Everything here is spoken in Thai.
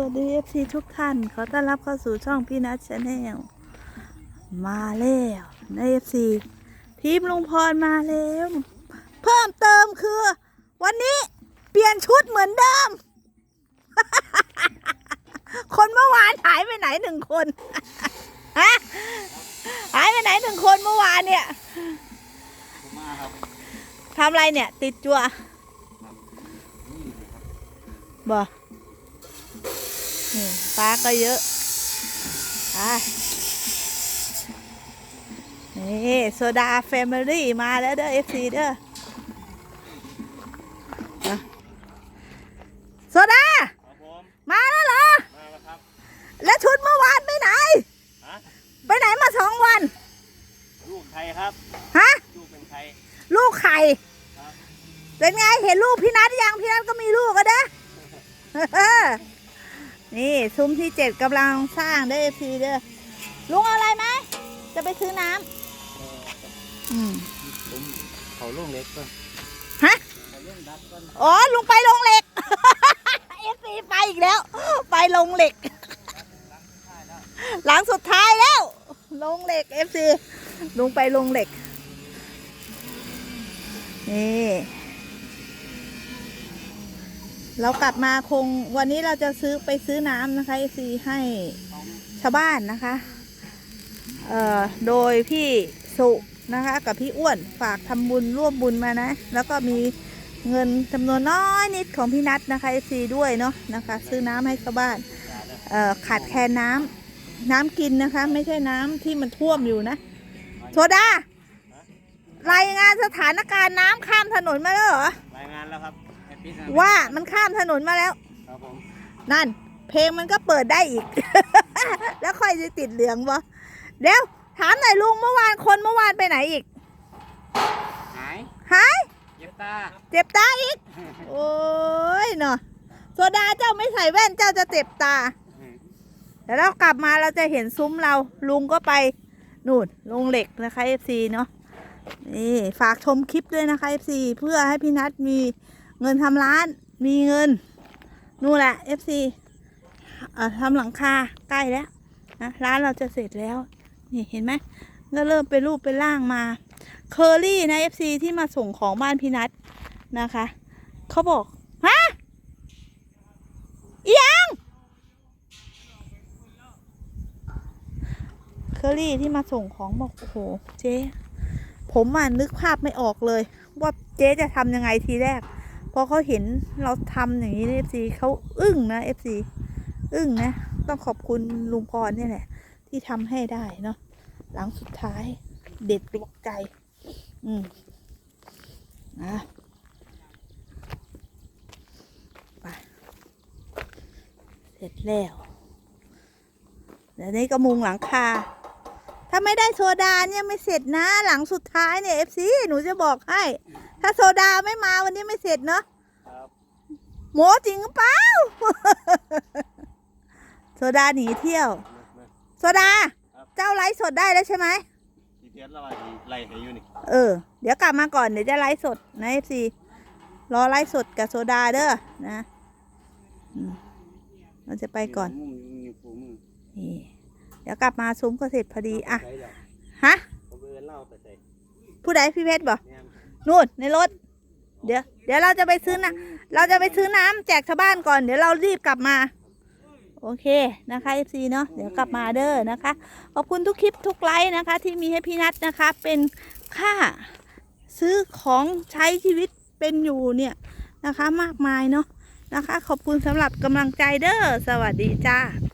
วัสดีเอฟซีทุกท่าน ขอต้อนรับเข้าสู่ช่องพี่นัทชาแนลมาแล้วในเอฟซีทีมลุงพรมาแล้ว เพิ่มเติมคือ วันนี้เปลี่ยนชุดเหมือนเดิม คนเมื่อวานหายไปไหนหนึ่งคนฮะหายไปไหนหนึ่งคนเมื่อวานเนี่ยทำอะไรเนี่ย ติดจัวบ่ นี่ปลาก็เยอะอะนี่โซดาแฟมิลี่มาแล้วเด้อเอฟซีเด้อมาโซดาครับผมมาแล้วเหรอ มาแล้วครับ แล้วชุดเมื่อวานไปไหนฮะไปไหนมาสองวัน ลูกใครครับ ฮะ ลูกเป็นใคร ลูกไข่ครับเป็นไงเห็นลูกพี่นัทยังพี่นัทก็มีลูกก็เด้อ นี่ซุ้มที่เจ็ดกำลังสร้างเด้อพีเด้อลุงเอาอะไรไหมจะไปซื้อน้ำอืมผมเขาลูกเล็กก่อนฮะเขาเล่นดับก่อนอ๋อลุงไปลงเหล็กเอฟซีไปอีกแล้ว ไปลงเหล็ก หลังสุดท้ายแล้ว ลงเหล็กเอฟซีลุงไปลงเหล็กนี่ เรากลับมาคงวันนี้เราจะซื้อไปซื้อน้ำนะคะเอซีให้ชาวบ้านนะคะเอ่อโดยพี่สุนะคะกับพี่อ้วนฝากทำบุญร่วมบุญมานะ แล้วก็มีเงินจำนวนน้อยนิดของพี่นัทนะคะเอซีด้วยเนาะนะคะ ซื้อน้ำให้ชาวบ้านเอ่อขาดแคลนน้ำน้ำกินนะคะ ไม่ใช่น้ำที่มันท่วมอยู่นะโซดารายงานสถานการณ์น้ำข้ามถนนมาแล้วเหรอรายงานแล้วครับ ว่ามันข้ามถนนมาแล้ว ครับผม นั่น เพลงมันก็เปิดได้อีก แล้วค่อยจะติดเหลืองบ่เดี๋ยวถามหน่อยลุงเมื่อวานคนเมื่อวานไปไหนอีก หาย หาย เย็บตา เจ็บตาอีก โอ้ยเนาะโซดาเจ้าไม่ใส่แว่นเจ้าจะเจ็บตาเดี๋ยวเรากลับมาเราจะเห็นซุ้มเรา ลุงก็ไปนู่นลงเหล็กนะคะ FC เนาะนี่ฝากชมคลิปด้วยนะคะ FC เพื่อให้พี่นัทมี เงินทำร้าน มีเงิน นู่นแหละ FC เอ่อทำหลังคาใกล้แล้วนะร้านเราจะเสร็จแล้ว นี่เห็นไหมก็เริ่มเป็นรูปเป็นร่างมาเคอรี่นะ FC ที่มาส่งของบ้านพี่นัทนะคะเขาบอกฮะอียังเคอรี่ที่มาส่งของบอกโอ้โหเจ๊ผมอะนึกภาพไม่ออกเลย ว่าเจ๊จะทำยังไงทีแรก พอเขาเห็นเราทำอย่างนี้เอฟซีเขาอึ้งนะเอฟซีอึ้งนะ ต้องขอบคุณลุงพรเนี่ยแหละ ที่ทำให้ได้เนาะหลังสุดท้ายเด็ดดวงใจ อืมนะไปเสร็จแล้วเดี๋ยวนี้ก็มุงหลังคา ถ้าไม่ได้โซดาเนี่ยไม่เสร็จนะ หลังสุดท้ายเนี่ยเอฟซีหนูจะบอกให้ ถ้าโซดาไม่มาวันนี้ไม่เสร็จเนาะครับโมจริงหรือเปล่าโซดาหนีเที่ยว โซดา เจ้าไลฟ์สดได้แล้วใช่ไหมทีเพียสแล้วอะไรไล่ให้อยู่นี่เออ เดี๋ยวกลับมาก่อนเดี๋ยวจะไลฟ์สดนะเอฟซีรอไลฟ์สดกับโซดาเด้อนะอืมเราจะไปก่อนมุมอยู่ปูมือนี่ เดี๋ยวกลับมาซุ้มก็เสร็จพอดีอะฮะผู้ใดพี่เพชรบอกนู่นในรถ เดี๋ยว เดี๋ยวเราจะไปซื้อนะเราจะไปซื้อน้ำแจกชาวบ้านก่อน เดี๋ยวเรารีบกลับมา โอเคนะคะ FC เนาะเดี๋ยวกลับมาเด้อนะคะ ขอบคุณทุกคลิปทุกไลค์นะคะ ที่มีให้พี่นัทนะคะ เป็นค่าซื้อของใช้ชีวิตเป็นอยู่เนี่ยนะคะ มากมายเนาะนะคะ ขอบคุณสำหรับกำลังใจเด้อสวัสดีจ้า